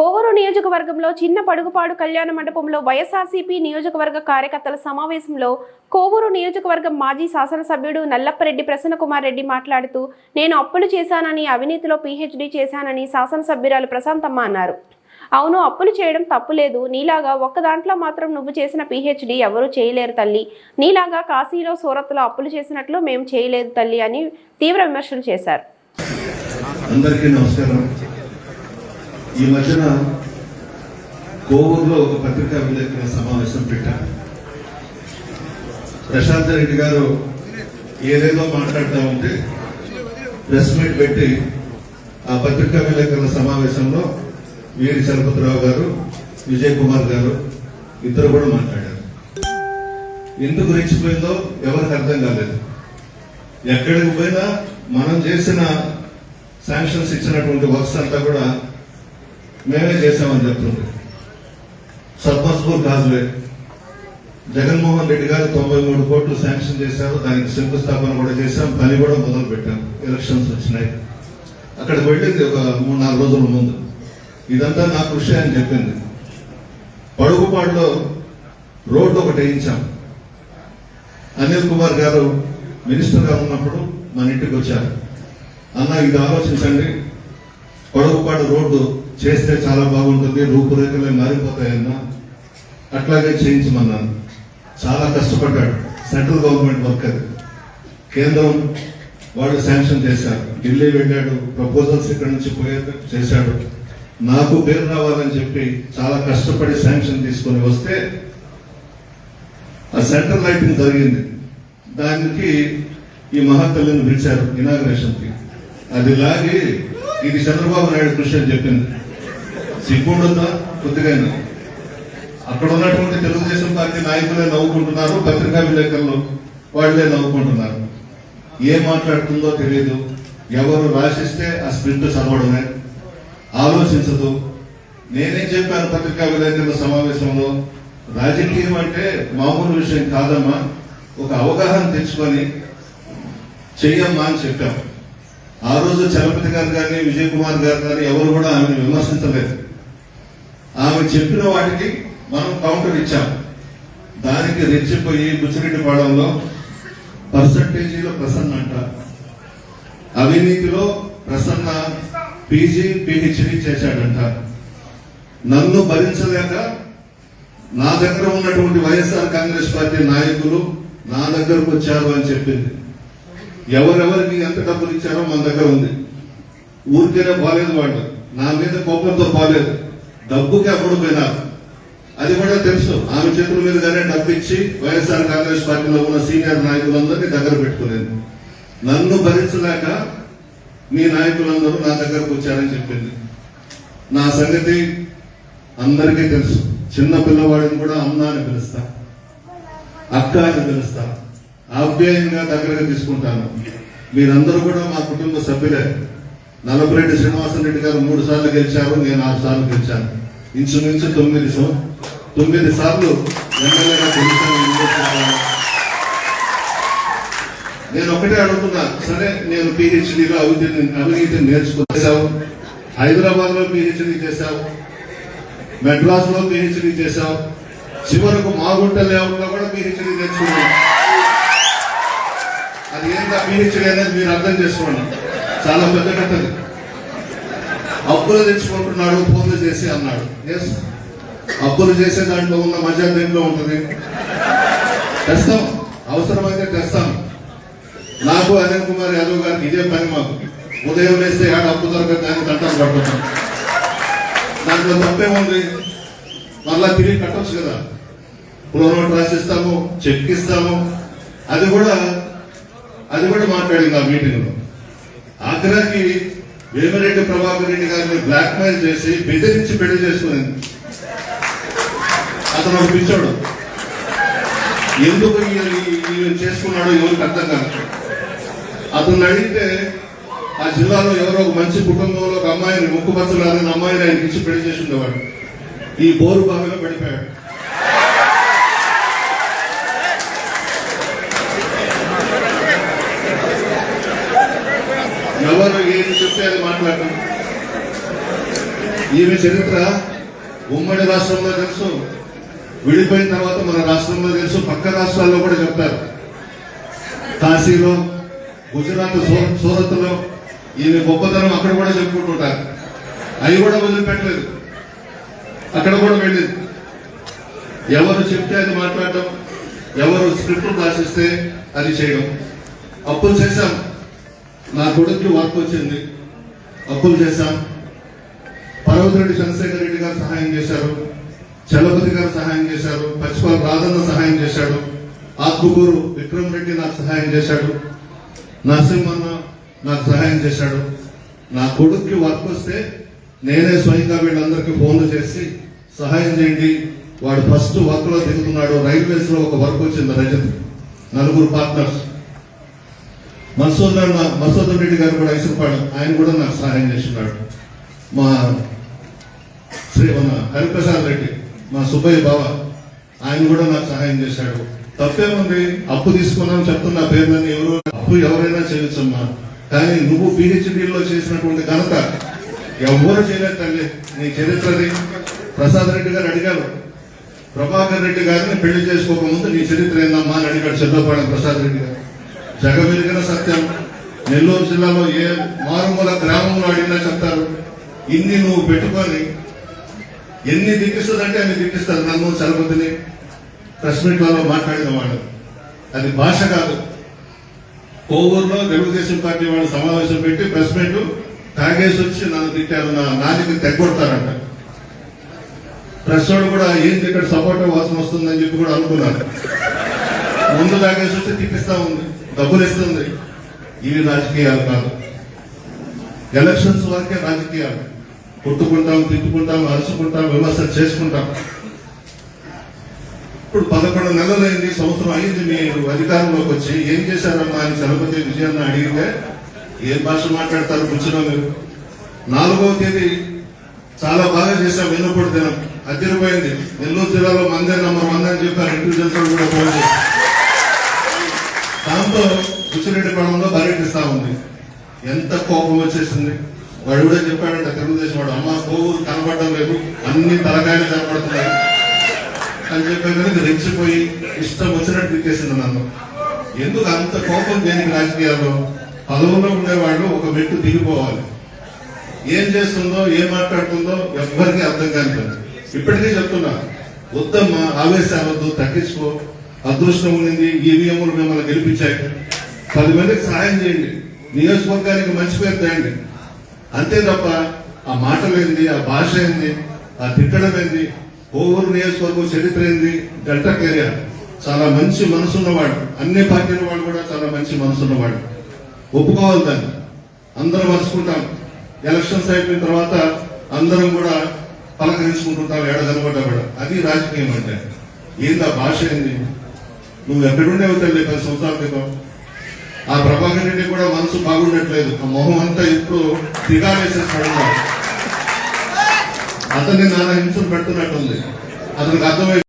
కోవూరు నియోజకవర్గంలో చిన్న పడుగుపాడు కళ్యాణ మండపంలో వైఎస్ఆర్సీపీ నియోజకవర్గ కార్యకర్తల సమావేశంలో కోవూరు నియోజకవర్గం మాజీ శాసనసభ్యుడు నల్లప్పరెడ్డి ప్రసన్నకుమార్ రెడ్డి మాట్లాడుతూ నేను అప్పులు చేశానని అవినీతిలో పీహెచ్డీ చేశానని శాసనసభ్యురాలు ప్రశాంతమ్మ అన్నారు. అవును అప్పులు చేయడం తప్పులేదు. నీలాగా ఒక్క దాంట్లో మాత్రం నువ్వు చేసిన పీహెచ్డీ ఎవరూ చేయలేరు తల్లి. నీలాగా కాశీలో సూరత్లో అప్పులు చేసినట్లు మేము చేయలేదు తల్లి అని తీవ్ర విమర్శలు చేశారు. అందరికీ నమస్కారం. ఈ మధ్యన కోవూరులో ఒక పత్రికా విలేకరుల సమావేశం పెట్టారు. ప్రశాంత్ రెడ్డి గారు ఏదేదో మాట్లాడుతూ ఉంటే ప్రెస్ మీట్ పెట్టి ఆ పత్రికా విలేకరుల సమావేశంలో వీరి చలపతిరావు గారు విజయ్ కుమార్ గారు ఇద్దరు కూడా మాట్లాడారు. ఎందుకు రెచ్చిపోయిందో ఎవరికి అర్థం కాలేదు. ఎక్కడికి పోయినా మనం చేసిన శాంక్షన్స్ ఇచ్చినటువంటి వర్క్స్ అంతా కూడా మేమే చేసామని చెప్తుంది సర్పంచ్పూర్ కాజ్వే జగన్మోహన్ రెడ్డి గారు తొంభై మూడు కోట్లు శాంక్షన్ చేశారు దానికి శంకుస్థాపన కూడా చేశాం పని కూడా మొదలు పెట్టాం. ఎలక్షన్స్ వచ్చినాయి. అక్కడికి వెళ్ళింది ఒక మూడు నాలుగు రోజుల ముందు. ఇదంతా నా కృషి అని చెప్పింది. పడుగుపాడులో రోడ్డు ఒకటి వేయించాం. అనిల్ కుమార్ గారు మినిస్టర్గా ఉన్నప్పుడు మన ఇంటికి వచ్చారు. అన్న ఇది ఆలోచించండి. పడుగుపాడు రోడ్డు చేస్తే చాలా బాగుంటుంది రూపురేఖలే మారిపోతాయన్నా. అట్లాగే చేయించమన్నాను చాలా కష్టపడ్డాడు. సెంట్రల్ గవర్నమెంట్ వర్క్ కేంద్రం వాళ్ళు శాంక్షన్ చేశారు. ఢిల్లీ వెళ్ళాడు ప్రపోజల్స్ ఇక్కడ నుంచి పోయే చేశాడు. నాకు పేరు రావాలని చెప్పి చాలా కష్టపడి శాంక్షన్ తీసుకొని వస్తే ఆ సెంట్రల్ లైటింగ్ జరిగింది. దానికి ఈ మహాతల్లిని పిలిచారు ఇనాగ్రేషన్కి. అది లాగి ఇది చంద్రబాబు నాయుడు కృషి అని చెప్పింది. సిగ్గుండుందా కొద్దిగా అక్కడ ఉన్నటువంటి తెలుగుదేశం పార్టీ నాయకులే నవ్వుకుంటున్నారు పత్రికా విలేకరులు వాళ్ళే నవ్వుకుంటున్నారు. ఏం మాట్లాడుతుందో తెలియదు ఎవరు రాసిస్తే ఆ స్క్రిప్ట్ చదవడమే. ఆలోచించదు. నేనేం చెప్పాను పత్రికా విలేకరుల సమావేశంలో? రాజకీయం అంటే మామూలు విషయం కాదమ్మా. ఒక అవగాహన తెచ్చుకొని చెయ్యమ్మా అని చెప్పాం. ఆ రోజు చలపతి గారు కానీ విజయ్ కుమార్ గారు కానీ ఎవరు కూడా ఆమెను విమర్శించలేదు. ఆమె చెప్పిన వాటికి మనం కౌంటర్ ఇచ్చాం. దానికి రెచ్చిపోయి బుచ్చిరెడ్డిపాళెంలో పర్సంటేజీలో ప్రసన్న అంట. అవినీతిలో ప్రసన్న పీజీ పిహెచ్డి చేశాడంట. నన్ను భరించలేక నా దగ్గర ఉన్నటువంటి వైఎస్ఆర్ కాంగ్రెస్ పార్టీ నాయకులు నా దగ్గరకు వచ్చారు అని చెప్పింది. ఎవరెవరికి ఎంత డబ్బులు ఇచ్చారో మన దగ్గర ఉంది. ఊరికేనే బాగాలేదు వాళ్ళు. నా మీద కోపంతో బాగాలేదు డబ్బుకి అప్పుడు పోయినారు అది కూడా తెలుసు. ఆమె చేతుల మీదగానే డబ్బు ఇచ్చి వైఎస్ఆర్ కాంగ్రెస్ పార్టీలో ఉన్న సీనియర్ నాయకులందరినీ దగ్గర పెట్టుకునేది. నన్ను భరించలేక మీ నాయకులందరూ నా దగ్గరకు వచ్చారని చెప్పింది. నా సంగతి అందరికీ తెలుసు. చిన్న పిల్లవాడిని కూడా అమ్మ అని పిలుస్తా. అక్క అని పిలుస్తా. ఆప్యాయంగా దగ్గరగా తీసుకుంటాను. మీరందరూ కూడా మా కుటుంబ సభ్యులే. నలభరెడ్డి శ్రీనివాసన్ రెడ్డి గారు మూడు సార్లు గెలిచారు నేను ఆరు సార్లు గెలిచాను. ఇంచుమించు తొమ్మిది సో తొమ్మిది సార్లు ఎమ్మెల్యేగా గెలిచాను నేను ఒకటే అడుగుతున్నా సరే నేను పిహెచ్డిలో అవినీతి అవినీతిని నేర్చుకున్నావు హైదరాబాద్లో పిహెచ్డి చేశావు. మెడ్రాస్లో పిహెచ్డి చేశావు. చివరకు మాగుంట లేకుండా కూడా పిహెచ్డి నేర్చుకున్నావు. అది ఏంటా పిహెచ్డి అనేది మీరు అర్థం చేసుకోండి. చాలా పెద్ద కథది అప్పులు తెచ్చుకుంటున్నాడు ఫోన్లు చేసి అన్నాడు. ఎస్ అప్పులు చేసే దాంట్లో ఉన్న మజా దేంట్లో ఉంటుంది? తెస్తాం అవసరమైతే తెస్తాం నాకు అనిల్ కుమార్ యాదవ్ గారికి ఇదే పని మాకు. ఉదయం వేస్తే ఆడ అప్పు దొరకదు దాన్ని తంటాలు పడుతున్నాం దాంట్లో తప్పేముంది? మళ్ళా తిరిగి కట్టొచ్చు కదా. పులోనోట్ రాసిస్తాము చెక్ ఇస్తాము. అది కూడా అది కూడా మాట్లాడింది ఆ మీటింగ్లో ఆగ్రాకి ఆఖరాకి వేమిరెడ్డి ప్రభాకర్ రెడ్డి గారిని బ్లాక్ మెయిల్ చేసి బెదిరించి పెళ్ళి చేసుకునేది అతను ఒక పిచ్చోడు. ఎందుకు ఈయన చేసుకున్నాడో ఎవరికి అర్థం కాదు. అతను అడిగితే ఆ జిల్లాలో ఎవరో ఒక మంచి కుటుంబంలో ఒక అమ్మాయిని ముక్కుపచ్చలారని అమ్మాయిని ఆయనకి ఇచ్చి పెళ్ళి చేసి ఉండేవాడు ఈ బోరు బావిలో పడిపోయాడు ఎవరు ఏది చెప్తే అది మాట్లాడటం ఈమె చరిత్ర ఉమ్మడి రాష్ట్రంలో తెలుసు. విడిపోయిన తర్వాత మన రాష్ట్రంలో తెలుసు. పక్క రాష్ట్రాల్లో కూడా చెప్తారు. కాశీలో గుజరాత్ సూరత్లో ఈమె గొప్పతనం అక్కడ కూడా చెప్పుకుంటుంటారు. అవి కూడా వదిలిపెట్టలేదు. అక్కడ కూడా వెళ్ళింది ఎవరు చెప్తే అది మాట్లాడటం ఎవరు స్క్రిప్ట్ రాసిస్తే అది చేయడం. అప్పులు చేశాం. నా కొడుకు వర్క్ వచ్చింది. అప్పులు చేశాం. పర్వతిరెడ్డి చంద్రశేఖర్ రెడ్డి గారు సహాయం చేశారు. చలపతి గారు సహాయం చేశారు. పచ్చిపాల రాధన్న సహాయం చేశాడు. ఆత్మకూరు విక్రమ్ రెడ్డి నాకు సహాయం చేశాడు. నరసింహన్న నాకు సహాయం చేశాడు. నా కొడుక్కి వర్క్ వస్తే నేనే స్వయంగా వీళ్ళందరికీ ఫోన్లు చేసి సహాయం చేయండి. వాడు ఫస్ట్ వర్క్లో దిగుతున్నాడు. రైల్వేస్లో ఒక వర్క్ వచ్చింది రజత్ నలుగురు పార్ట్నర్స్. మసూదన్ మసూదన్ రెడ్డి గారు కూడా ఇసుపాడు ఆయన కూడా నాకు సహాయం చేస్తున్నాడు. మా శ్రీ మన హరిప్రసాద్ రెడ్డి మా సుబ్బయ్య బావ ఆయన కూడా నాకు సహాయం చేశాడు. తప్పేముంది? అప్పు తీసుకున్నాం చెప్తున్నా పేర్లని ఎవరు? అప్పు ఎవరైనా చేయొచ్చమ్మా. కానీ నువ్వు పిహెచ్డీలో చేసినటువంటి ఘనత ఎవరు చేయలేదు తల్లి. నీ చరిత్రది ప్రసాద్ రెడ్డి గారు అడిగారు. ప్రభాకర్ రెడ్డి గారిని పెళ్ళి చేసుకోకముందు నీ చరిత్ర ఏందమ్మా అని అడిగాడు చంద్రపాడ ప్రసాద్ రెడ్డి గారు. జగమెరిగిన సత్యం. నెల్లూరు జిల్లాలో ఏ మారుమూల గ్రామంలో అడిగినా చెప్తారు. ఇన్ని నువ్వు పెట్టుకొని ఎన్ని దిక్కిస్తుందంటే అన్ని దిక్కిస్తారు నన్ను చలపతిని ప్రెస్ మీట్లలో మాట్లాడిన వాళ్ళు. అది భాష కాదు. కోవూరులో తెలుగుదేశం పార్టీ వాళ్ళు సమావేశం పెట్టి ప్రెస్ మీట్ తాగేసి వచ్చి నన్ను తిట్టారు. నా నానికి తెగొడతారంట ప్రెస్ వాడు కూడా ఏంటి ఇక్కడ సపోర్ట్ వాసన వస్తుందని చెప్పి కూడా అనుకున్నారు. ముందు తాగేసి వచ్చి తిప్పిస్తా ఉంది డబ్బులు ఇస్తుంది. ఇవి రాజకీయాలు కాదు. ఎలక్షన్స్ వరకే రాజకీయాలు. కొట్టుకుంటాం తిట్టుకుంటాం అరుచుకుంటాం విమర్శలు చేసుకుంటాం. ఇప్పుడు పదకొండు నెలలైంది సంవత్సరం అయింది మీరు అధికారంలోకి వచ్చి ఏం చేశారమ్మా అని చలపతి విజయాన్ని అడిగితే ఏ భాష మాట్లాడతారు కూర్చున్నా మీరు నాలుగవ తేదీ చాలా బాగా చేశాం వెన్నుపూడి దినం. అదిరిపోయింది నెల్లూరు జిల్లాలో మందే నంబర్ వన్ అని చెప్పారు ఇండివిజువల్స్ కూడా ఫోన్ చేసి దాంతో బుచ్చిరెడ్డిపాళెంలో పర్యటిస్తా ఉంది. ఎంత కోపం వచ్చేసింది? వాడు కూడా చెప్పాడంట తెలుగుదేశం వాడు అమ్మ కోవు కనబడడం లేదు. అన్ని తలకాయలు కనబడుతున్నాయి అని చెప్పాను కానీ రెచ్చిపోయి ఇష్టం వచ్చినట్టు ఇచ్చేసింది నన్ను. ఎందుకు అంత కోపం దేనికి రాజకీయాల్లో? పదవుల్లో ఉండేవాళ్ళు ఒక మెట్టు దిగిపోవాలి. ఏం చేస్తుందో ఏం మాట్లాడుతుందో ఎవ్వరికీ అర్థం కాదు ఇప్పటికే చెప్తున్నా వద్దమ్మా ఆవేశాలొద్దు తగ్గించుకో. అదృష్టం ఉండింది ఈవీఎంలు మిమ్మల్ని గెలిపించాయి. పది మందికి సహాయం చేయండి. నియోజకవర్గానికి మంచి పేరు తేండి అంతే తప్ప ఆ మాటలు ఏంది ఆ భాష ఏంది ఆ తిట్టడం ఏంది కోవూరు నియోజకవర్గం చరిత్ర ఏంది గంట ఏరియా చాలా మంచి మనసున్నవాడు అన్ని పార్టీల వాడు కూడా చాలా మంచి మనసున్నవాడు. ఒప్పుకోవాలి దాన్ని. అందరం మర్చుకుంటాం ఎలక్షన్స్ అయిపోయిన తర్వాత అందరం కూడా పలకరించుకుంటుంటాం ఏడ కనబడ్డా కూడా. అది రాజకీయం అంటే. ఏంది ఆ భాష ఏంది? నువ్వు ఎక్కడుండేవు తల్లి పది సంవత్సరాల క్రితం. ఆ ప్రభాకర్ రెడ్డి కూడా మనసు బాగుండట్లేదు. ఆ మొహం అంతా ఇప్పుడు దిగాలేసేసి అతన్ని నాన్న హింసలు పెడుతున్నట్టుంది. అతనికి అర్థమై